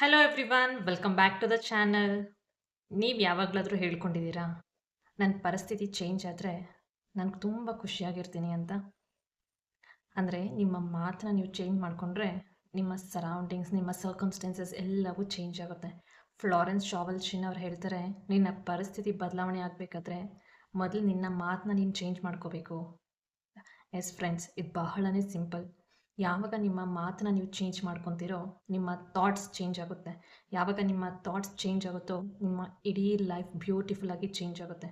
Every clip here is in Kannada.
Hello everyone welcome back to the channel ನೀವು ಯಾವಾಗಲಾದರೂ ಹೇಳ್ಕೊಂಡಿದ್ದೀರಾ? ನನ್ನ ಪರಿಸ್ಥಿತಿ ಚೇಂಜ್ ಆದರೆ ನನಗೆ ತುಂಬ ಖುಷಿಯಾಗಿರ್ತೀನಿ ಅಂತ. ಅಂದರೆ ನಿಮ್ಮ ಮಾತನ್ನ ನೀವು ಚೇಂಜ್ ಮಾಡಿಕೊಂಡ್ರೆ ನಿಮ್ಮ ಸರೌಂಡಿಂಗ್ಸ್ ನಿಮ್ಮ ಸರ್ಕಮ್ಸ್ಟೆನ್ಸಸ್ ಎಲ್ಲವೂ ಚೇಂಜ್ ಆಗುತ್ತೆ. ಫ್ಲಾರೆನ್ಸ್ ಶಾವಲ್ಶಿನ್ ಅವ್ರು ಹೇಳ್ತಾರೆ, ನಿನ್ನ ಪರಿಸ್ಥಿತಿ ಬದಲಾವಣೆ ಆಗಬೇಕಾದ್ರೆ ಮೊದಲು ನಿನ್ನ ಮಾತನ್ನ ನೀನು ಚೇಂಜ್ ಮಾಡ್ಕೋಬೇಕು. ಎಸ್ ಫ್ರೆಂಡ್ಸ್ ಇದು ಬಹಳನೇ ಸಿಂಪಲ್ ಯಾವಾಗ ನಿಮ್ಮ ಮಾತನ್ನ ನೀವು ಚೇಂಜ್ ಮಾಡ್ಕೊತೀರೋ, ನಿಮ್ಮ ಥಾಟ್ಸ್ ಚೇಂಜ್ ಆಗುತ್ತೆ. ಯಾವಾಗ ನಿಮ್ಮ ಥಾಟ್ಸ್ ಚೇಂಜ್ ಆಗುತ್ತೋ, ನಿಮ್ಮ ಇಡೀ ಲೈಫ್ ಬ್ಯೂಟಿಫುಲ್ ಆಗಿ ಚೇಂಜ್ ಆಗುತ್ತೆ.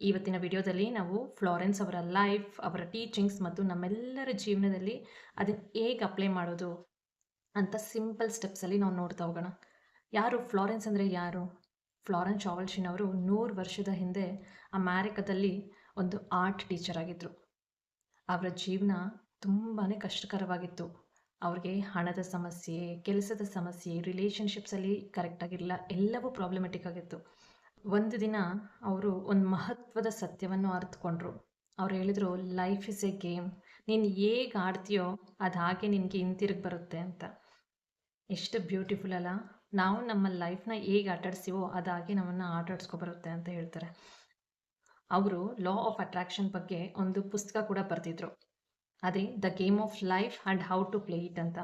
ಇವತ್ತಿನ ವಿಡಿಯೋದಲ್ಲಿ ನಾವು ಫ್ಲಾರೆನ್ಸ್ ಅವರ ಲೈಫ್ ಅವರ ಟೀಚಿಂಗ್ಸ್ ಮತ್ತು ನಮ್ಮೆಲ್ಲರ ಜೀವನದಲ್ಲಿ ಅದನ್ನು ಹೇಗೆ ಅಪ್ಲೈ ಮಾಡೋದು ಅಂತ ಸಿಂಪಲ್ ಸ್ಟೆಪ್ಸಲ್ಲಿ ನಾವು ನೋಡ್ತಾ ಹೋಗೋಣ. ಯಾರು ಫ್ಲಾರೆನ್ಸ್ ಅಂದರೆ ಯಾರು? ಫ್ಲಾರೆನ್ಸ್ ಚಾವಲ್ಶಿನ್ ಅವರು ನೂರು ವರ್ಷದ ಹಿಂದೆ ಅಮೇರಿಕದಲ್ಲಿ ಒಂದು ಆರ್ಟ್ ಟೀಚರ್ ಆಗಿದ್ದರು ಅವರ ಜೀವನ ತುಂಬಾ ಕಷ್ಟಕರವಾಗಿತ್ತು. ಅವ್ರಿಗೆ ಹಣದ ಸಮಸ್ಯೆ, ಕೆಲಸದ ಸಮಸ್ಯೆ ರಿಲೇಷನ್ಶಿಪ್ಸಲ್ಲಿ ಕರೆಕ್ಟಾಗಿರಲಿಲ್ಲ ಎಲ್ಲವೂ ಪ್ರಾಬ್ಲಮೆಟಿಕ್ ಆಗಿತ್ತು. ಒಂದು ದಿನ ಅವರು ಒಂದು ಮಹತ್ವದ ಸತ್ಯವನ್ನು ಅರ್ಥಕೊಂಡ್ರು ಅವ್ರು ಹೇಳಿದರು ಲೈಫ್ ಇಸ್ ಎ ಗೇಮ್ ನೀನು ಹೇಗೆ ಆಡ್ತೀಯೋ ಅದು ಹಾಗೆ ನಿನಗೆ ಹಿಂತಿರುಗಿ ಬರುತ್ತೆ ಅಂತ. ಎಷ್ಟು ಬ್ಯೂಟಿಫುಲ್ ಅಲ್ಲ? ನಾವು ನಮ್ಮ ಲೈಫ್ನ ಹೇಗೆ ಆಟಾಡ್ಸೀವೋ ಅದು ಹಾಗೆ ನಮ್ಮನ್ನು ಆಟಾಡ್ಸ್ಕೊ ಬರುತ್ತೆ ಅಂತ ಹೇಳ್ತಾರೆ. ಅವರು ಲಾ ಆಫ್ ಅಟ್ರಾಕ್ಷನ್ ಬಗ್ಗೆ ಒಂದು ಪುಸ್ತಕ ಕೂಡ ಬರೆದಿದ್ರು. ಅದೇ the game of life and how to play it ಅಂತ.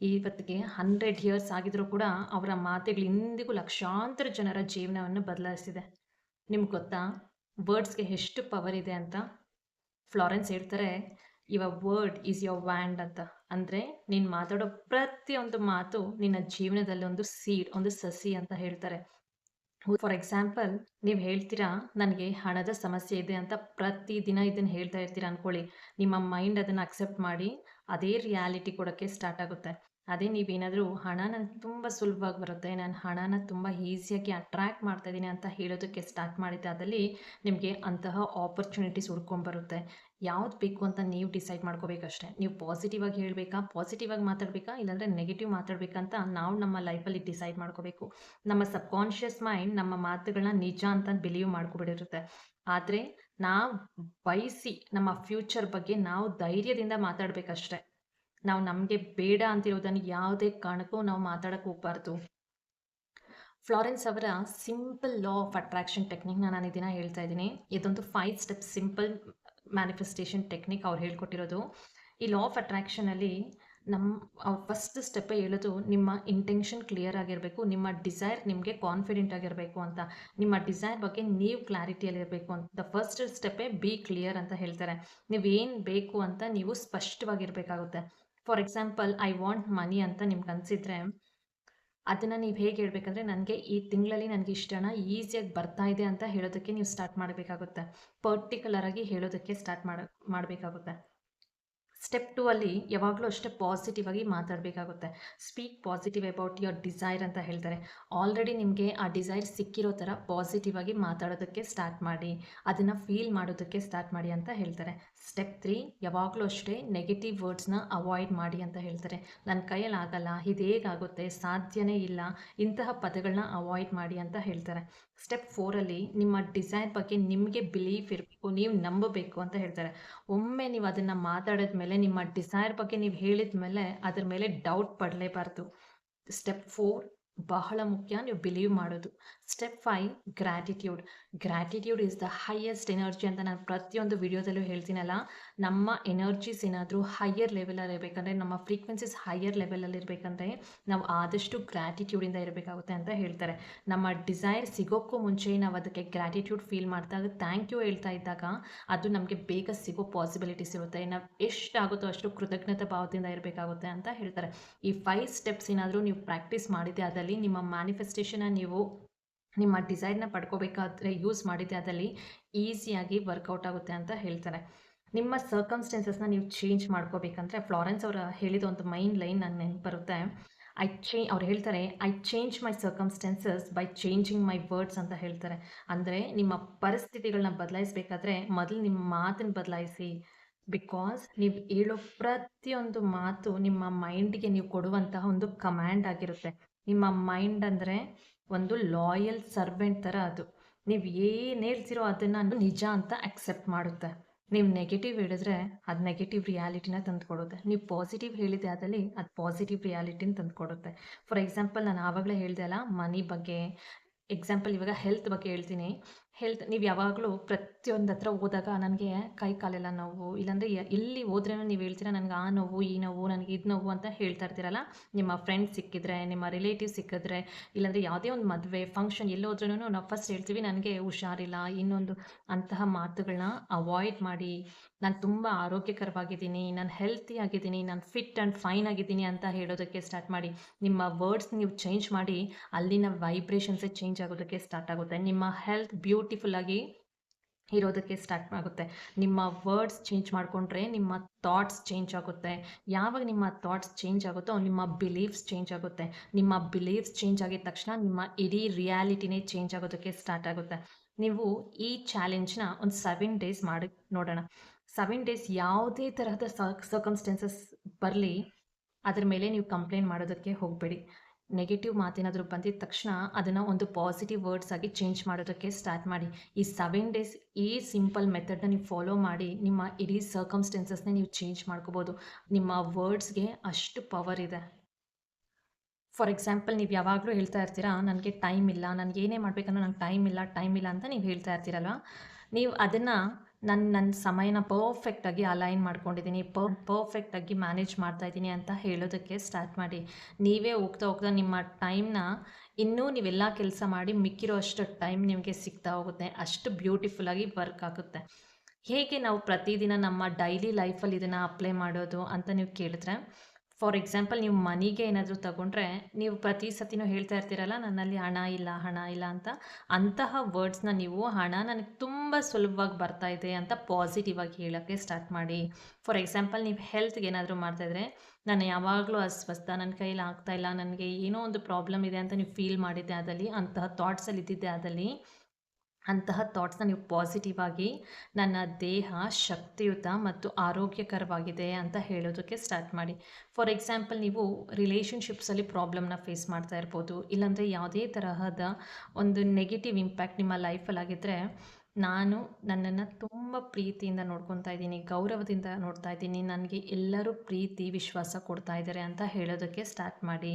ಇವತ್ತಿಗೆ ಹಂಡ್ರೆಡ್ ಇಯರ್ಸ್ ಆಗಿದ್ರೂ ಕೂಡ ಅವರ ಮಾತೆಗಳು ಇಂದಿಗೂ ಲಕ್ಷಾಂತರ ಜನರ ಜೀವನವನ್ನು ಬದಲಾಯಿಸಿದೆ. ನಿಮ್ಗೆ ಗೊತ್ತಾ? ವರ್ಡ್ಸ್ಗೆ ಎಷ್ಟು ಪವರ್ ಇದೆ ಅಂತ? ಫ್ಲಾರೆನ್ಸ್ ಹೇಳ್ತಾರೆ ಇವ ವರ್ಡ್ ಈಸ್ ಯೋರ್ ವ್ಯಾಂಡ್ ಅಂತ. ಅಂದರೆ ನೀನು ಮಾತಾಡೋ ಪ್ರತಿಯೊಂದು ಮಾತು ನಿನ್ನ ಜೀವನದಲ್ಲಿ ಒಂದು ಸೀಡ್ ಒಂದು ಸಸಿ ಅಂತ ಹೇಳ್ತಾರೆ. ಫಾರ್ ಎಕ್ಸಾಂಪಲ್ ನೀವು ಹೇಳ್ತೀರಾ, ನನಗೆ ಹಣದ ಸಮಸ್ಯೆ ಇದೆ ಅಂತ ಪ್ರತಿದಿನ ಇದನ್ನು ಹೇಳ್ತಾ ಇರ್ತೀರಾ ಅಂದ್ಕೊಳ್ಳಿ ನಿಮ್ಮ ಮೈಂಡ್ ಅದನ್ನು ಅಕ್ಸೆಪ್ಟ್ ಮಾಡಿ ಅದೇ ರಿಯಾಲಿಟಿ ಕೊಡೋಕ್ಕೆ ಸ್ಟಾರ್ಟ್ ಆಗುತ್ತೆ. ಅದೇ ನೀವೇನಾದರೂ ಹಣ ನನಗೆ ತುಂಬ ಸುಲಭವಾಗಿ ಬರುತ್ತೆ, ನಾನು ಹಣನ ತುಂಬ ಈಸಿಯಾಗಿ ಅಟ್ರ್ಯಾಕ್ಟ್ ಮಾಡ್ತಾ ಇದ್ದೀನಿ ಅಂತ ಹೇಳೋದಕ್ಕೆ ಸ್ಟಾರ್ಟ್ ಮಾಡಿದ್ದೆ ಅದರಲ್ಲಿ ನಿಮಗೆ ಅಂತಹ ಆಪರ್ಚುನಿಟೀಸ್ ಹುಡ್ಕೊಂಬರುತ್ತೆ ಯಾವ್ದು ಬೇಕು ಅಂತ ನೀವು ಡಿಸೈಡ್ ಮಾಡ್ಕೋಬೇಕಷ್ಟೇ. ನೀವು ಪಾಸಿಟಿವ್ ಆಗಿ ಹೇಳಬೇಕಾ? ಪಾಸಿಟಿವ್ ಆಗಿ ಮಾತಾಡಬೇಕಾ? ಇಲ್ಲಾಂದರೆ ನೆಗೆಟಿವ್ ಮಾತಾಡ್ಬೇಕಂತ ನಾವು ನಮ್ಮ ಲೈಫಲ್ಲಿ ಡಿಸೈಡ್ ಮಾಡ್ಕೋಬೇಕು. ನಮ್ಮ ಸಬ್ಕಾನ್ಷಿಯಸ್ ಮೈಂಡ್ ನಮ್ಮ ಮಾತುಗಳನ್ನ ನಿಜ ಅಂತ ಬಿಲೀವ್ ಮಾಡ್ಕೊಬಿಡಿರುತ್ತೆ ಆದರೆ ನಾವು ಬಯಸಿ ನಮ್ಮ ಫ್ಯೂಚರ್ ಬಗ್ಗೆ ನಾವು ಧೈರ್ಯದಿಂದ ಮಾತಾಡ್ಬೇಕಷ್ಟೇ. ನಾವು ನಮಗೆ ಬೇಡ ಅಂತಿರೋದನ್ನು ಯಾವುದೇ ಕಾರಣಕ್ಕೂ ನಾವು ಮಾತಾಡಕ್ಕೆ ಹೋಗ್ಬಾರ್ದು. ಫ್ಲಾರೆನ್ಸ್ ಅವರ ಸಿಂಪಲ್ ಲಾ ಆಫ್ ಅಟ್ರಾಕ್ಷನ್ ಟೆಕ್ನಿಕ್ನ ನಾನು ಇದನ್ನ ಹೇಳ್ತಾ ಇದ್ದೀನಿ. ಇದೊಂದು five step simple manifestation technique ಅವ್ರು ಹೇಳ್ಕೊಟ್ಟಿರೋದು. ಈ ಲಾ ಆಫ್ ಅಟ್ರಾಕ್ಷನಲ್ಲಿ ನಮ್ಮ ಫಸ್ಟ್ ಸ್ಟೆಪ್ಪೇ ಹೇಳೋದು ನಿಮ್ಮ ಇಂಟೆನ್ಷನ್ ಕ್ಲಿಯರ್ ಆಗಿರಬೇಕು, ನಿಮ್ಮ ಡಿಸೈರ್ ನಿಮಗೆ ಕಾನ್ಫಿಡೆಂಟ್ ಆಗಿರಬೇಕು ಅಂತ. ನಿಮ್ಮ ಡಿಸೈರ್ ಬಗ್ಗೆ ನೀವು ಕ್ಲಾರಿಟಿಯಲ್ಲಿ ಇರಬೇಕು ಅಂತ. ದ ಫಸ್ಟ್ ಸ್ಟೆಪ್ಪೇ ಬಿ ಕ್ಲಿಯರ್ ಅಂತ ಹೇಳ್ತಾರೆ. ನೀವೇನು ಬೇಕು ಅಂತ ನೀವು ಸ್ಪಷ್ಟವಾಗಿರಬೇಕಾಗುತ್ತೆ. For example I want money ಅಂತ ನಿಮ್ಗೆ ಅನಿಸಿದ್ರೆ ಅದನ್ನು ನೀವು ಹೇಗೆ ಹೇಳಬೇಕಂದ್ರೆ ನನಗೆ ಈ ತಿಂಗಳಲ್ಲಿ ನನಗೆ ಇಷ್ಟು ಹಣ ಈಸಿಯಾಗಿ ಬರ್ತಾ ಇದೆ ಅಂತ ಹೇಳೋದಕ್ಕೆ ನೀವು ಸ್ಟಾರ್ಟ್ ಮಾಡಬೇಕಾಗುತ್ತೆ. ಪರ್ಟಿಕ್ಯುಲರ್ ಆಗಿ ಹೇಳೋದಕ್ಕೆ ಸ್ಟಾರ್ಟ್ ಮಾಡ ಮಾಡಬೇಕಾಗುತ್ತೆ. ಸ್ಟೆಪ್ ಟು ಅಲ್ಲಿ ಯಾವಾಗಲೂ ಅಷ್ಟೇ ಪಾಸಿಟಿವ್ ಆಗಿ ಮಾತಾಡಬೇಕಾಗುತ್ತೆ. Speak positive about your desire ಅಂತ ಹೇಳ್ತಾರೆ. ಆಲ್ರೆಡಿ ನಿಮಗೆ ಆ ಡಿಸೈರ್ ಸಿಕ್ಕಿರೋ ಥರ ಪಾಸಿಟಿವ್ ಆಗಿ ಮಾತಾಡೋದಕ್ಕೆ ಸ್ಟಾರ್ಟ್ ಮಾಡಿ, ಅದನ್ನು ಫೀಲ್ ಮಾಡೋದಕ್ಕೆ ಸ್ಟಾರ್ಟ್ ಮಾಡಿ ಅಂತ ಹೇಳ್ತಾರೆ. ಸ್ಟೆಪ್ ತ್ರೀ ಯಾವಾಗಲೂ ಅಷ್ಟೇ ನೆಗೆಟಿವ್ ವರ್ಡ್ಸ್ನ ಅವಾಯ್ಡ್ ಮಾಡಿ ಅಂತ ಹೇಳ್ತಾರೆ. ನನ್ನ ಕೈಯಲ್ಲಿ ಆಗಲ್ಲ, ಇದು ಹೇಗಾಗುತ್ತೆ, ಸಾಧ್ಯನೇ ಇಲ್ಲ, ಇಂತಹ ಪದಗಳನ್ನ ಅವಾಯ್ಡ್ ಮಾಡಿ ಅಂತ ಹೇಳ್ತಾರೆ. ಸ್ಟೆಪ್ ಫೋರಲ್ಲಿ ನಿಮ್ಮ ಡಿಸೈರ್ ಬಗ್ಗೆ ನಿಮಗೆ ಬಿಲೀಫ್ ಇರಬೇಕು, ನೀವು ನಂಬಬೇಕು ಅಂತ ಹೇಳ್ತಾರೆ. ಒಮ್ಮೆ ನೀವು ಅದನ್ನು ಮಾತಾಡಿದ ಮೇಲೆ ನಿಮ್ಮ ಡಿಸೈರ್ ಬಗ್ಗೆ ನೀವು ಹೇಳಿದ ಮೇಲೆ ಅದ್ರ ಮೇಲೆ ಡೌಟ್ ಪಡಲೇಬಾರ್ದು. ಸ್ಟೆಪ್ ಫೋರ್ ಬಹಳ ಮುಖ್ಯ ನೀವು ಬಿಲೀವ್ ಮಾಡೋದು. Step five gratitude gratitude is the highest energy ಅಂತ ನಾನು ಪ್ರತಿಯೊಂದು ವಿಡಿಯೋದಲ್ಲೂ ಹೇಳ್ತೀನಲ್ಲ. ನಮ್ಮ ಎನರ್ಜೀಸ್ ಏನಾದರೂ ಹೈಯರ್ ಲೆವೆಲಲ್ಲಿ ಇರಬೇಕಂದ್ರೆ, ನಮ್ಮ ಫ್ರೀಕ್ವೆನ್ಸೀಸ್ ಹೈಯರ್ ಲೆವೆಲಲ್ಲಿ ಇರಬೇಕಂದ್ರೆ, ನಾವು ಆದಷ್ಟು ಗ್ರ್ಯಾಟಿಟ್ಯೂಡಿಂದ ಇರಬೇಕಾಗುತ್ತೆ ಅಂತ ಹೇಳ್ತಾರೆ. ನಮ್ಮ ಡಿಸೈರ್ ಸಿಗೋಕ್ಕೂ ಮುಂಚೆ ನಾವು ಅದಕ್ಕೆ ಗ್ರ್ಯಾಟಿಟ್ಯೂಡ್ ಫೀಲ್ ಮಾಡಿದಾಗ ಥ್ಯಾಂಕ್ ಯು ಹೇಳ್ತಾ ಇದ್ದಾಗ, ಅದು ನಮಗೆ ಬೇಗ ಸಿಗೋ ಪಾಸಿಬಿಲಿಟೀಸ್ ಇರುತ್ತೆ. ನಾವು ಎಷ್ಟಾಗುತ್ತೋ ಅಷ್ಟು ಕೃತಜ್ಞತಾ ಭಾವದಿಂದ ಇರಬೇಕಾಗುತ್ತೆ ಅಂತ ಹೇಳ್ತಾರೆ. ಈ ಫೈವ್ ಸ್ಟೆಪ್ಸ್ ಏನಾದರೂ ನೀವು ಪ್ರಾಕ್ಟೀಸ್ ಮಾಡಿದ್ದೆ ಅದರಲ್ಲಿ ನಿಮ್ಮ ಮ್ಯಾನಿಫೆಸ್ಟೇಷನ್ನ ನೀವು ನಿಮ್ಮ ಡಿಸೈರ್ನ ಪಡ್ಕೋಬೇಕಾದ್ರೆ ಯೂಸ್ ಮಾಡಿದ್ದೆ ಅದರಲ್ಲಿ ಈಸಿಯಾಗಿ ವರ್ಕೌಟ್ ಆಗುತ್ತೆ ಅಂತ ಹೇಳ್ತಾರೆ. ನಿಮ್ಮ ಸರ್ಕಮ್ಸ್ಟೆನ್ಸಸ್ನ ನೀವು ಚೇಂಜ್ ಮಾಡ್ಕೋಬೇಕಂದ್ರೆ ಫ್ಲಾರೆನ್ಸ್ ಅವರು ಹೇಳಿದ ಒಂದು ಮೈನ್ ಲೈನ್ ನನ್ನ ನೆನಪು ಬರುತ್ತೆ ಐ ಚೇ ಅವ್ರು ಹೇಳ್ತಾರೆ I change my circumstances by changing my words ಅಂತ ಹೇಳ್ತಾರೆ. ಅಂದರೆ ನಿಮ್ಮ ಪರಿಸ್ಥಿತಿಗಳನ್ನ ಬದಲಾಯಿಸಬೇಕಾದ್ರೆ ಮೊದಲು ನಿಮ್ಮ ಮಾತನ್ನು ಬದಲಾಯಿಸಿ. ಬಿಕಾಸ್ ನೀವು ಹೇಳೋ ಪ್ರತಿಯೊಂದು ಮಾತು ನಿಮ್ಮ ಮೈಂಡ್ಗೆ ನೀವು ಕೊಡುವಂತಹ ಒಂದು ಕಮ್ಯಾಂಡ್ ಆಗಿರುತ್ತೆ. ನಿಮ್ಮ ಮೈಂಡ್ ಅಂದರೆ ಒಂದು ಲಾಯಲ್ ಸರ್ವೆಂಟ್ ಥರ ಅದು. ನೀವು ಏನು ಹೇಳ್ತಿರೋ ಅದನ್ನು ನಿಜ ಅಂತ ಅಕ್ಸೆಪ್ಟ್ ಮಾಡುತ್ತೆ. ನೀವು ನೆಗೆಟಿವ್ ಹೇಳಿದ್ರೆ ಅದು ನೆಗೆಟಿವ್ ರಿಯಾಲಿಟಿನ ತಂದುಕೊಡುತ್ತೆ. ನೀವು ಪಾಸಿಟಿವ್ ಹೇಳಿದೆ ಅದರಲ್ಲಿ ಅದು ಪಾಸಿಟಿವ್ ರಿಯಾಲಿಟಿನ ತಂದುಕೊಡುತ್ತೆ. ಫಾರ್ ಎಕ್ಸಾಂಪಲ್ ನಾನು ಆವಾಗಲೇ ಹೇಳಿದೆ ಅಲ್ಲ ಮನಿ ಬಗ್ಗೆ ಎಕ್ಸಾಂಪಲ್ ಇವಾಗ ಹೆಲ್ತ್ ಬಗ್ಗೆ ಹೇಳ್ತೀನಿ. ಹೆಲ್ತ್ ನೀವು ಯಾವಾಗಲೂ ಪ್ರತಿಯೊಂದು ಹತ್ರ ಹೋದಾಗ ನನಗೆ ಕೈ ಕಾಲೆಲ್ಲ ನೋವು, ಇಲ್ಲಾಂದರೆ ಎಲ್ಲಿ ಹೋದ್ರೂ ನೀವು ಹೇಳ್ತೀರಾ ನನಗೆ ಆ ನೋವು, ಈ ನೋವು, ನನಗೆ ಇದು ನೋವು ಅಂತ ಹೇಳ್ತಾ ಇರ್ತೀರಲ್ಲ? ನಿಮ್ಮ ಫ್ರೆಂಡ್ಸ್ ಸಿಕ್ಕಿದ್ರೆ, ನಿಮ್ಮ ರಿಲೇಟಿವ್ ಸಿಕ್ಕಿದ್ರೆ, ಇಲ್ಲಾಂದರೆ ಯಾವುದೇ ಒಂದು ಮದುವೆ, ಫಂಕ್ಷನ್ ಎಲ್ಲಿ ಹೋದ್ರೂ ನಾವು ಫಸ್ಟ್ ಹೇಳ್ತೀವಿ ನನಗೆ ಹುಷಾರಿಲ್ಲ, ಇನ್ನೊಂದು ಅಂತಹ ಮಾತುಗಳನ್ನ ಅವಾಯ್ಡ್ ಮಾಡಿ, ನಾನು ತುಂಬ ಆರೋಗ್ಯಕರವಾಗಿದ್ದೀನಿ, ನಾನು ಹೆಲ್ತಿ ಆಗಿದ್ದೀನಿ, ನಾನು ಫಿಟ್ ಆ್ಯಂಡ್ ಫೈನ್ ಆಗಿದ್ದೀನಿ ಅಂತ ಹೇಳೋದಕ್ಕೆ ಸ್ಟಾರ್ಟ್ ಮಾಡಿ, ನಿಮ್ಮ ವರ್ಡ್ಸ್ ನೀವು ಚೇಂಜ್ ಮಾಡಿ, ಅಲ್ಲಿನ ವೈಬ್ರೇಷನ್ಸೇ ಚೇಂಜ್ ಆಗೋದಕ್ಕೆ ಸ್ಟಾರ್ಟ್ ಆಗುತ್ತೆ. ನಿಮ್ಮ ಹೆಲ್ತ್ ಬ್ಯೂಟಿಫುಲ್ ಆಗಿ ಇರೋದಕ್ಕೆ ಸ್ಟಾರ್ಟ್ ಆಗುತ್ತೆ. ನಿಮ್ಮ ವರ್ಡ್ಸ್ ಚೇಂಜ್ ಮಾಡಿಕೊಂಡ್ರೆ ನಿಮ್ಮ ಥಾಟ್ಸ್ ಚೇಂಜ್ ಆಗುತ್ತೆ. ಯಾವಾಗ ನಿಮ್ಮ ಥಾಟ್ಸ್ ಚೇಂಜ್ ಆಗುತ್ತೋ ನಿಮ್ಮ ಬಿಲೀಫ್ಸ್ ಚೇಂಜ್ ಆಗುತ್ತೆ. ನಿಮ್ಮ ಬಿಲೀಫ್ಸ್ ಚೇಂಜ್ ಆಗಿದ ತಕ್ಷಣ ನಿಮ್ಮ ಇಡೀ ರಿಯಾಲಿಟಿನೇ ಚೇಂಜ್ ಆಗೋದಕ್ಕೆ ಸ್ಟಾರ್ಟ್ ಆಗುತ್ತೆ. ನೀವು ಈ ಚಾಲೆಂಜ್ನ ಒಂದು ಸೆವೆನ್ ಡೇಸ್ ಮಾಡಿ ನೋಡೋಣ. ಸೆವೆನ್ ಡೇಸ್ ಯಾವುದೇ ತರಹದ ಸರ್ಕಮ್ಸ್ಟೆನ್ಸಸ್ ಬರಲಿ, ಅದ್ರ ಮೇಲೆ ನೀವು ಕಂಪ್ಲೇಂಟ್ ಮಾಡೋದಕ್ಕೆ ಹೋಗಬೇಡಿ. ನೆಗೆಟಿವ್ ಮಾತೇನಾದರೂ ಬಂದಿದ ತಕ್ಷಣ ಅದನ್ನು ಒಂದು ಪಾಸಿಟಿವ್ ವರ್ಡ್ಸ್ ಆಗಿ ಚೇಂಜ್ ಮಾಡೋದಕ್ಕೆ ಸ್ಟಾರ್ಟ್ ಮಾಡಿ. ಈ ಸೆವೆನ್ ಡೇಸ್ ಈ ಸಿಂಪಲ್ ಮೆಥಡ್ನ ನೀವು ಫಾಲೋ ಮಾಡಿ, ನಿಮ್ಮ ಇಡೀ ಸರ್ಕಮ್ಸ್ಟೆನ್ಸಸ್ನೇ ನೀವು ಚೇಂಜ್ ಮಾಡ್ಕೋಬೋದು. ನಿಮ್ಮ ವರ್ಡ್ಸ್ಗೆ ಅಷ್ಟು ಪವರ್ ಇದೆ. ಫಾರ್ ಎಕ್ಸಾಂಪಲ್ ನೀವು ಯಾವಾಗಲೂ ಹೇಳ್ತಾ ಇರ್ತೀರಾ, ನನಗೆ ಟೈಮ್ ಇಲ್ಲ ನನಗೆ ಏನೇ ಮಾಡಬೇಕಂದ್ರೆ ನಂಗೆ ಟೈಮ್ ಇಲ್ಲ ಟೈಮ್ ಇಲ್ಲ ಅಂತ ನೀವು ಹೇಳ್ತಾ ಇರ್ತೀರಲ್ವ? ನೀವು ಅದನ್ನು ನನ್ನ ನನ್ನ ಸಮಯನ ಪರ್ಫೆಕ್ಟಾಗಿ ಅಲೈನ್ ಮಾಡ್ಕೊಂಡಿದ್ದೀನಿ ಪರ್ ಪರ್ಫೆಕ್ಟಾಗಿ ಮ್ಯಾನೇಜ್ ಮಾಡ್ತಾ ಇದ್ದೀನಿ ಅಂತ ಹೇಳೋದಕ್ಕೆ ಸ್ಟಾರ್ಟ್ ಮಾಡಿ. ನೀವೇ ಹೋಗ್ತಾ ಹೋಗ್ತಾ ನಿಮ್ಮ ಟೈಮ್ನ ಇನ್ನೂ ನೀವೆಲ್ಲ ಕೆಲಸ ಮಾಡಿ ಮಿಕ್ಕಿರೋ ಅಷ್ಟು ಟೈಮ್ ನಿಮಗೆ ಸಿಗ್ತಾ ಹೋಗುತ್ತೆ. ಅಷ್ಟು ಬ್ಯೂಟಿಫುಲ್ಲಾಗಿ ವರ್ಕ್ ಆಗುತ್ತೆ. ಹೇಗೆ ನಾವು ಪ್ರತಿದಿನ ನಮ್ಮ ಡೈಲಿ ಲೈಫಲ್ಲಿ ಇದನ್ನು ಅಪ್ಲೈ ಮಾಡೋದು ಅಂತ ನೀವು ಕೇಳಿದ್ರೆ ಫಾರ್ ಎಕ್ಸಾಂಪಲ್ ನೀವು ಮನೆಗೆ ಏನಾದರೂ ತಗೊಂಡ್ರೆ, ನೀವು ಪ್ರತಿ ಸತಿನೂ ಹೇಳ್ತಾ ಇರ್ತೀರಲ್ಲ, ನನ್ನಲ್ಲಿ ಹಣ ಇಲ್ಲ ಹಣ ಇಲ್ಲ ಅಂತ. ಅಂತಹ ವರ್ಡ್ಸ್ನ ನೀವು ಹಣ ನನಗೆ ತುಂಬ ಸುಲಭವಾಗಿ ಬರ್ತಾ ಇದೆ ಅಂತ ಪಾಸಿಟಿವ್ ಆಗಿ ಹೇಳೋಕ್ಕೆ ಸ್ಟಾರ್ಟ್ ಮಾಡಿ. ಫಾರ್ ಎಕ್ಸಾಂಪಲ್ ನೀವು ಹೆಲ್ತ್ಗೆ ಏನಾದರೂ ಮಾಡ್ತಾಯಿದ್ರೆ ನಾನು ಯಾವಾಗಲೂ ಅಸ್ವಸ್ಥ ನನ್ನ ಕೈಯಲ್ಲಿ ಆಗ್ತಾ ಇಲ್ಲ, ನನಗೆ ಏನೋ ಒಂದು ಪ್ರಾಬ್ಲಮ್ ಇದೆ ಅಂತ ನೀವು ಫೀಲ್ ಮಾಡಿದ್ದೆ ಅದಲ್ಲಿ ಅಂತಹ ಥಾಟ್ಸಲ್ಲಿ ಇದ್ದಿದ್ದೆ ಆದಲ್ಲಿ ಅಂತಹ ಥಾಟ್ಸ್ನ ನೀವು ಪಾಸಿಟಿವ್ ಆಗಿ ನನ್ನ ದೇಹ ಶಕ್ತಿಯುತ ಮತ್ತು ಆರೋಗ್ಯಕರವಾಗಿದೆ ಅಂತ ಹೇಳೋದಕ್ಕೆ ಸ್ಟಾರ್ಟ್ ಮಾಡಿ. ಫಾರ್ ಎಕ್ಸಾಂಪಲ್ ನೀವು ರಿಲೇಷನ್ಶಿಪ್ಸಲ್ಲಿ ಪ್ರಾಬ್ಲಮ್ನ ಫೇಸ್ ಮಾಡ್ತಾ ಇರ್ಬೋದು, ಇಲ್ಲಾಂದರೆ ಯಾವುದೇ ತರಹದ ಒಂದು ನೆಗೆಟಿವ್ ಇಂಪ್ಯಾಕ್ಟ್ ನಿಮ್ಮ ಲೈಫಲ್ಲಿ ಆಗಿದ್ದರೆ ನಾನು ನನ್ನನ್ನು ತುಂಬ ಪ್ರೀತಿಯಿಂದ ನೋಡ್ಕೊತಾ ಇದ್ದೀನಿ, ಗೌರವದಿಂದ ನೋಡ್ತಾ ಇದ್ದೀನಿ. ನನಗೆ ಎಲ್ಲರೂ ಪ್ರೀತಿ, ವಿಶ್ವಾಸ ಕೊಡ್ತಾ ಇದ್ದಾರೆ ಅಂತ ಹೇಳೋದಕ್ಕೆ ಸ್ಟಾರ್ಟ್ ಮಾಡಿ.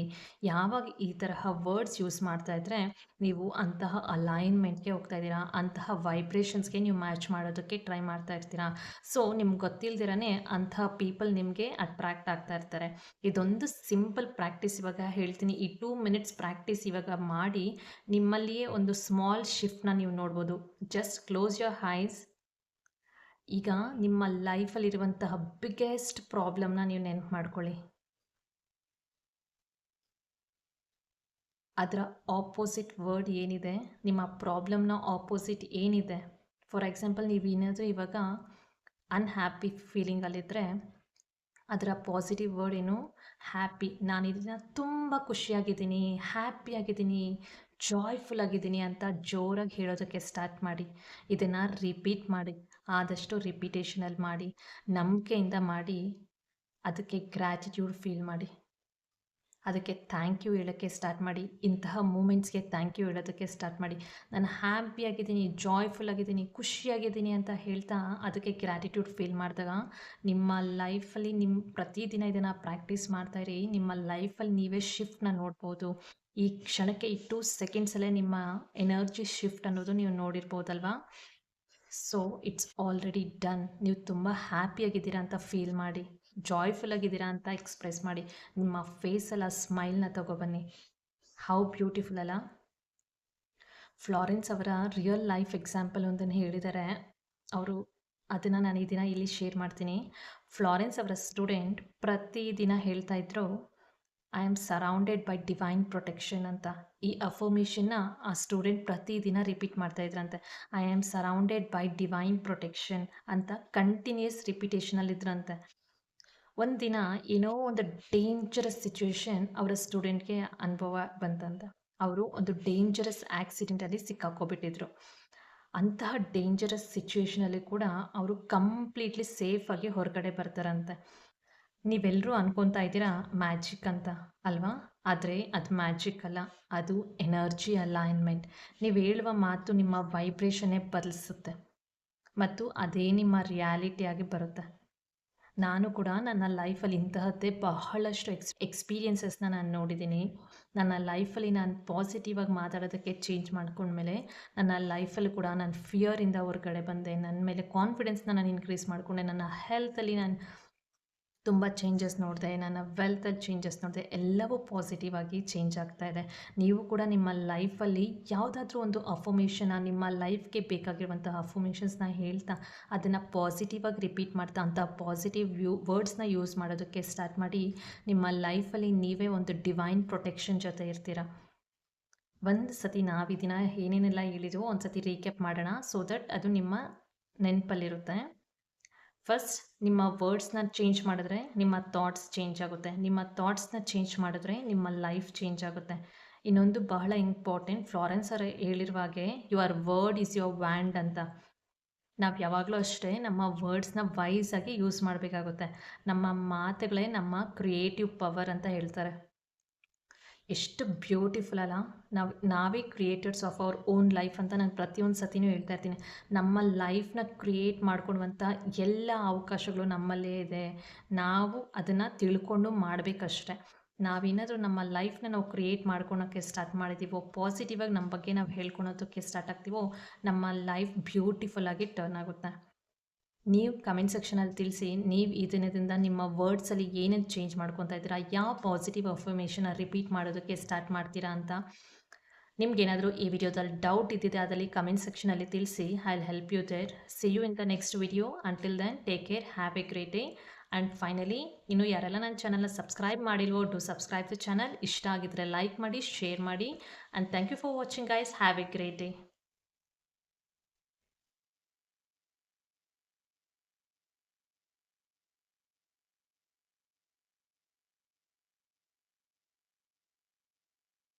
ಯಾವಾಗ ಈ ತರಹ ವರ್ಡ್ಸ್ ಯೂಸ್ ಮಾಡ್ತಾ ಇದ್ದರೆ ನೀವು ಅಂತಹ ಅಲೈನ್ಮೆಂಟ್ಗೆ ಹೋಗ್ತಾ ಇದ್ದೀರಾ, ಅಂತಹ ವೈಬ್ರೇಷನ್ಸ್ಗೆ ನೀವು ಮ್ಯಾಚ್ ಮಾಡೋದಕ್ಕೆ ಟ್ರೈ ಮಾಡ್ತಾ ಇರ್ತೀರಾ. ಸೊ ನಿಮ್ಗೆ ಗೊತ್ತಿಲ್ದಿರೇ ಅಂತಹ ಪೀಪಲ್ ನಿಮಗೆ ಅಟ್ರಾಕ್ಟ್ ಆಗ್ತಾ ಇರ್ತಾರೆ. ಇದೊಂದು ಸಿಂಪಲ್ ಪ್ರಾಕ್ಟೀಸ್ ಇವಾಗ ಹೇಳ್ತೀನಿ. ಈ ಟೂ ಮಿನಿಟ್ಸ್ ಪ್ರಾಕ್ಟೀಸ್ ಇವಾಗ ಮಾಡಿ ನಿಮ್ಮಲ್ಲಿಯೇ ಒಂದು ಸ್ಮಾಲ್ ಶಿಫ್ಟನ್ನ ನೀವು ನೋಡ್ಬೋದು. ಜಸ್ಟ್ ಕ್ಲೋಸ್ ಯೋರ್ ಹೈಸ್ ಈಗ ನಿಮ್ಮ ಲೈಫಲ್ಲಿರುವಂತಹ ಬಿಗ್ಗೆಸ್ಟ್ ಪ್ರಾಬ್ಲಮ್ನ ನೀವು ನೆನಪು ಮಾಡ್ಕೊಳ್ಳಿ. ಅದರ ಆಪೋಸಿಟ್ ವರ್ಡ್ ಏನಿದೆ? ನಿಮ್ಮ ಪ್ರಾಬ್ಲಮ್ನ ಆಪೋಸಿಟ್ ಏನಿದೆ? ಫಾರ್ ಎಕ್ಸಾಂಪಲ್ ನೀವು ಏನಾದರೂ ಇವಾಗ ಅನ್ಹ್ಯಾಪಿ ಫೀಲಿಂಗಲ್ಲಿದ್ದರೆ ಅದರ ಪಾಸಿಟಿವ್ ವರ್ಡ್ ಏನು? ಹ್ಯಾಪಿ ನಾನು ಇದನ್ನು ತುಂಬ ಖುಷಿಯಾಗಿದ್ದೀನಿ ಹ್ಯಾಪಿಯಾಗಿದ್ದೀನಿ ಜಾಯ್ಫುಲ್ ಆಗಿದ್ದೀನಿ ಅಂತ ಜೋರಾಗಿ ಹೇಳೋದಕ್ಕೆ ಸ್ಟಾರ್ಟ್ ಮಾಡಿ. ಇದನ್ನು ರಿಪೀಟ್ ಮಾಡಿ. ಆದಷ್ಟು ರಿಪೀಟೇಷನಲ್ಲಿ ಮಾಡಿ. ನಂಬಿಕೆಯಿಂದ ಮಾಡಿ. ಅದಕ್ಕೆ ಗ್ರ್ಯಾಟಿಟ್ಯೂಡ್ ಫೀಲ್ ಮಾಡಿ. ಅದಕ್ಕೆ ಥ್ಯಾಂಕ್ ಯು ಹೇಳೋಕ್ಕೆ ಸ್ಟಾರ್ಟ್ ಮಾಡಿ, ಇಂತಹ ಮೂಮೆಂಟ್ಸ್ಗೆ ಥ್ಯಾಂಕ್ ಯು ಹೇಳೋದಕ್ಕೆ ಸ್ಟಾರ್ಟ್ ಮಾಡಿ. ನಾನು ಹ್ಯಾಪಿಯಾಗಿದ್ದೀನಿ ಜಾಯ್ಫುಲ್ ಆಗಿದ್ದೀನಿ, ಖುಷಿಯಾಗಿದ್ದೀನಿ ಅಂತ ಹೇಳ್ತಾ ಅದಕ್ಕೆ ಗ್ರ್ಯಾಟಿಟ್ಯೂಡ್ ಫೀಲ್ ಮಾಡಿದಾಗ ನಿಮ್ಮ ಲೈಫಲ್ಲಿ ನಿಮ್ಮ ಪ್ರತಿದಿನ ಇದನ್ನು ಪ್ರಾಕ್ಟೀಸ್ ಇರಿ. ನಿಮ್ಮ ಲೈಫಲ್ಲಿ ನೀವೇ ಶಿಫ್ಟ್ನ ನೋಡ್ಬೋದು. ಈ ಕ್ಷಣಕ್ಕೆ ಈ ಟೂ ಸೆಕೆಂಡ್ಸಲ್ಲೇ ನಿಮ್ಮ ಎನರ್ಜಿ ಶಿಫ್ಟ್ ಅನ್ನೋದು ನೀವು ನೋಡಿರ್ಬೋದಲ್ವಾ? ಸೊ ಇಟ್ಸ್ ಆಲ್ರೆಡಿ ಡನ್ ನೀವು ತುಂಬ ಹ್ಯಾಪಿಯಾಗಿದ್ದೀರಾ ಅಂತ ಫೀಲ್ ಮಾಡಿ. ಜಾಯ್ಫುಲ್ ಆಗಿದ್ದೀರಾ ಅಂತ ಎಕ್ಸ್ಪ್ರೆಸ್ ಮಾಡಿ ನಿಮ್ಮ ಫೇಸಲ್ಲ ಸ್ಮೈಲ್ನ ತಗೊಬನ್ನಿ ಹೌ ಬ್ಯೂಟಿಫುಲ್ ಅಲ್ಲ? ಫ್ಲಾರೆನ್ಸ್ ಅವರ ರಿಯಲ್ ಲೈಫ್ ಎಕ್ಸಾಂಪಲ್ ಒಂದನ್ನು ಹೇಳಿದ್ದಾರೆ. ಅವರು ಅದನ್ನು ನಾನು ಈ ದಿನ ಇಲ್ಲಿ ಶೇರ್ ಮಾಡ್ತೀನಿ. ಫ್ಲಾರೆನ್ಸ್ ಅವರ ಸ್ಟೂಡೆಂಟ್ ಪ್ರತಿದಿನ ಹೇಳ್ತಾ ಇದ್ರು I am surrounded by divine protection ಅಂತ. ಈ ಅಫರ್ಮೇಷನ್ನ ಆ ಸ್ಟೂಡೆಂಟ್ ಪ್ರತಿದಿನ ರಿಪೀಟ್ ಮಾಡ್ತಾ ಇದ್ರಂತೆ. I am surrounded by divine protection ಅಂತ ಕಂಟಿನ್ಯೂಸ್ ರಿಪಿಟೇಷನಲ್ಲಿದ್ರಂತೆ ಒಂದು ದಿನ ಏನೋ ಒಂದು ಡೇಂಜರಸ್ ಸಿಚುವೇಶನ್ ಅವರ ಸ್ಟೂಡೆಂಟ್ಗೆ ಅನುಭವ ಬಂತಂತೆ. ಅವರು ಒಂದು ಡೇಂಜರಸ್ ಆಕ್ಸಿಡೆಂಟಲ್ಲಿ ಸಿಕ್ಕಾಕೋಬಿಟ್ಟಿದ್ರು. ಅಂತಹ ಡೇಂಜರಸ್ ಸಿಚುವೇಶನಲ್ಲಿ ಕೂಡ ಅವರು ಕಂಪ್ಲೀಟ್ಲಿ ಸೇಫಾಗಿ ಹೊರಗಡೆ ಬರ್ತಾರಂತೆ. ನೀವೆಲ್ಲರೂ ಅನ್ಕೊತಾ ಇದ್ದೀರಾ ಮ್ಯಾಜಿಕ್ ಅಂತ ಅಲ್ವಾ? ಆದರೆ ಅದು ಮ್ಯಾಜಿಕ್ ಅಲ್ಲ, ಅದು ಎನರ್ಜಿ ಅಲೈನ್ಮೆಂಟ್ ನೀವು ಹೇಳುವ ಮಾತು ನಿಮ್ಮ ವೈಬ್ರೇಷನ್ನೇ ಬದಲಿಸುತ್ತೆ. ಮತ್ತು ಅದೇ ನಿಮ್ಮ ರಿಯಾಲಿಟಿಯಾಗಿ ಬರುತ್ತೆ. ನಾನು ಕೂಡ ನನ್ನ ಲೈಫಲ್ಲಿ ಇಂತಹದ್ದೇ ಬಹಳಷ್ಟು ಎಕ್ಸ್ ಎಕ್ಸ್ಪೀರಿಯೆನ್ಸಸ್ನ ನಾನು ನೋಡಿದ್ದೀನಿ. ನನ್ನ ಲೈಫಲ್ಲಿ ನಾನು ಪಾಸಿಟಿವ್ ಆಗಿ ಮಾತಾಡೋದಕ್ಕೆ ಚೇಂಜ್ ಮಾಡ್ಕೊಂಡ್ಮೇಲೆ ನನ್ನ ಲೈಫಲ್ಲಿ ಕೂಡ ನಾನು ಫಿಯರಿಂದ ಹೊರಗಡೆ ಬಂದೆ. ನನ್ನ ಮೇಲೆ ಕಾನ್ಫಿಡೆನ್ಸ್ನ ನಾನು ಇನ್ಕ್ರೀಸ್ ಮಾಡಿಕೊಂಡೆ. ನನ್ನ ಹೆಲ್ತಲ್ಲಿ ನಾನು ತುಂಬ ಚೇಂಜಸ್ ನೋಡಿದೆ, ನನ್ನ ವೆಲ್ತಲ್ಲಿ ಚೇಂಜಸ್ ನೋಡಿದೆ, ಎಲ್ಲವೂ ಪಾಸಿಟಿವ್ ಆಗಿ ಚೇಂಜ್ ಆಗ್ತಾ ಇದೆ. ನೀವು ಕೂಡ ನಿಮ್ಮ ಲೈಫಲ್ಲಿ ಯಾವುದಾದ್ರೂ ಒಂದು ಅಫರ್ಮೇಷನ್ನ ನಿಮ್ಮ ಲೈಫ್ಗೆ ಬೇಕಾಗಿರುವಂಥ ಅಫರ್ಮೇಷನ್ಸ್ನ ಹೇಳ್ತಾ, ಅದನ್ನು ಪಾಸಿಟಿವ್ ಆಗಿ ರಿಪೀಟ್ ಮಾಡ್ತಾ, ಅಂತ ಪಾಸಿಟಿವ್ ವ್ಯೂ ವರ್ಡ್ಸ್ನ ಯೂಸ್ ಮಾಡೋದಕ್ಕೆ ಸ್ಟಾರ್ಟ್ ಮಾಡಿ, ನಿಮ್ಮ ಲೈಫಲ್ಲಿ ನೀವೇ ಒಂದು ಡಿವೈನ್ ಪ್ರೊಟೆಕ್ಷನ್ ಜೊತೆ ಇರ್ತೀರ. ಒಂದು ಸತಿ ನಾವು ಇದನ್ನ ದಿನ ಏನೇನೆಲ್ಲ ಹೇಳಿದ್ವೋ ಒಂದು ಸತಿ ರೀಕ್ಯಾಪ್ ಮಾಡೋಣ ಸೊ ದಟ್ ಅದು ನಿಮ್ಮ ನೆನಪಲ್ಲಿರುತ್ತೆ. ಫಸ್ಟ್ ನಿಮ್ಮ ವರ್ಡ್ಸ್ನ ಚೇಂಜ್ ಮಾಡಿದ್ರೆ ನಿಮ್ಮ ಥಾಟ್ಸ್ ಚೇಂಜ್ ಆಗುತ್ತೆ. ನಿಮ್ಮ ಥಾಟ್ಸ್ನ ಚೇಂಜ್ ಮಾಡಿದ್ರೆ ನಿಮ್ಮ ಲೈಫ್ ಚೇಂಜ್ ಆಗುತ್ತೆ. ಇನ್ನೊಂದು ಬಹಳ ಇಂಪಾರ್ಟೆಂಟ್ ಫ್ಲಾರೆನ್ಸ್ ಅವರು ಹೇಳಿರುವ ಹಾಗೆ your word is your wand ಅಂತ. ನಾವು ಯಾವಾಗಲೂ ಅಷ್ಟೇ ನಮ್ಮ ವರ್ಡ್ಸ್ನ ವೈಸ್ ಆಗಿ ಯೂಸ್ ಮಾಡಬೇಕಾಗುತ್ತೆ. ನಮ್ಮ ಮಾತುಗಳೇ ನಮ್ಮ ಕ್ರಿಯೇಟಿವ್ ಪವರ್ ಅಂತ ಹೇಳ್ತಾರೆ. ಎಷ್ಟು ಬ್ಯೂಟಿಫುಲ್ ಅಲ್ಲ. ನಾವು, ನಾವೇ creators of our own life ಅಂತ ನಾನು ಪ್ರತಿಯೊಂದು ಸತಿನೂ ಹೇಳ್ತಾ ಇರ್ತೀನಿ. ನಮ್ಮ ಲೈಫ್ನ ಕ್ರಿಯೇಟ್ ಮಾಡ್ಕೊಳ್ಳುವಂಥ ಎಲ್ಲ ಅವಕಾಶಗಳು ನಮ್ಮಲ್ಲೇ ಇದೆ. ನಾವು ಅದನ್ನು ತಿಳ್ಕೊಂಡು ಮಾಡಬೇಕಷ್ಟೆ. ನಾವೇನಾದರೂ ನಮ್ಮ ಲೈಫ್ನ ನಾವು ಕ್ರಿಯೇಟ್ ಮಾಡ್ಕೊಳೋಕ್ಕೆ ಸ್ಟಾರ್ಟ್ ಮಾಡಿದ್ದೀವೋ ಪಾಸಿಟಿವಾಗಿ ನಮ್ಮ ಬಗ್ಗೆ ನಾವು ಹೇಳ್ಕೊಳೋದಕ್ಕೆ ಸ್ಟಾರ್ಟ್ ಆಗ್ತೀವೋ, ನಮ್ಮ ಲೈಫ್ ಬ್ಯೂಟಿಫುಲ್ಲಾಗಿ ಟರ್ನ್ ಆಗುತ್ತೆ. ನೀವು ಕಮೆಂಟ್ ಸೆಕ್ಷನಲ್ಲಿ ತಿಳಿಸಿ, ನೀವು ಈ ದಿನದಿಂದ ನಿಮ್ಮ ವರ್ಡ್ಸಲ್ಲಿ ಏನೇನು ಚೇಂಜ್ ಮಾಡ್ಕೊತಾ ಇದ್ದೀರಾ, ಯಾವ ಪಾಸಿಟಿವ್ ಅಫರ್ಮೇಷನ್ನ ರಿಪೀಟ್ ಮಾಡೋದಕ್ಕೆ ಸ್ಟಾರ್ಟ್ ಮಾಡ್ತೀರಾ ಅಂತ ನಿಮ್ಗೇನಾದರೂ ಈ ವಿಡಿಯೋದಲ್ಲಿ ಡೌಟ್ ಇದ್ದಿದೆ ಅದರಲ್ಲಿ ಕಮೆಂಟ್ ಸೆಕ್ಷನಲ್ಲಿ ತಿಳಿಸಿ I will help you there see you in the next video until then take care have a great day and finally ಇನ್ನು ಯಾರೆಲ್ಲ ನನ್ನ ಚಾನಲ್ನ ಸಬ್ಸ್ಕ್ರೈಬ್ ಮಾಡಿಲ್ವೋ ಡು ಸಬ್ಸ್ಕ್ರೈಬ್ ದ ಚಾನಲ್ ಇಷ್ಟ ಆಗಿದ್ರೆ ಲೈಕ್ ಮಾಡಿ ಶೇರ್ ಮಾಡಿ. And thank you for watching guys have a great day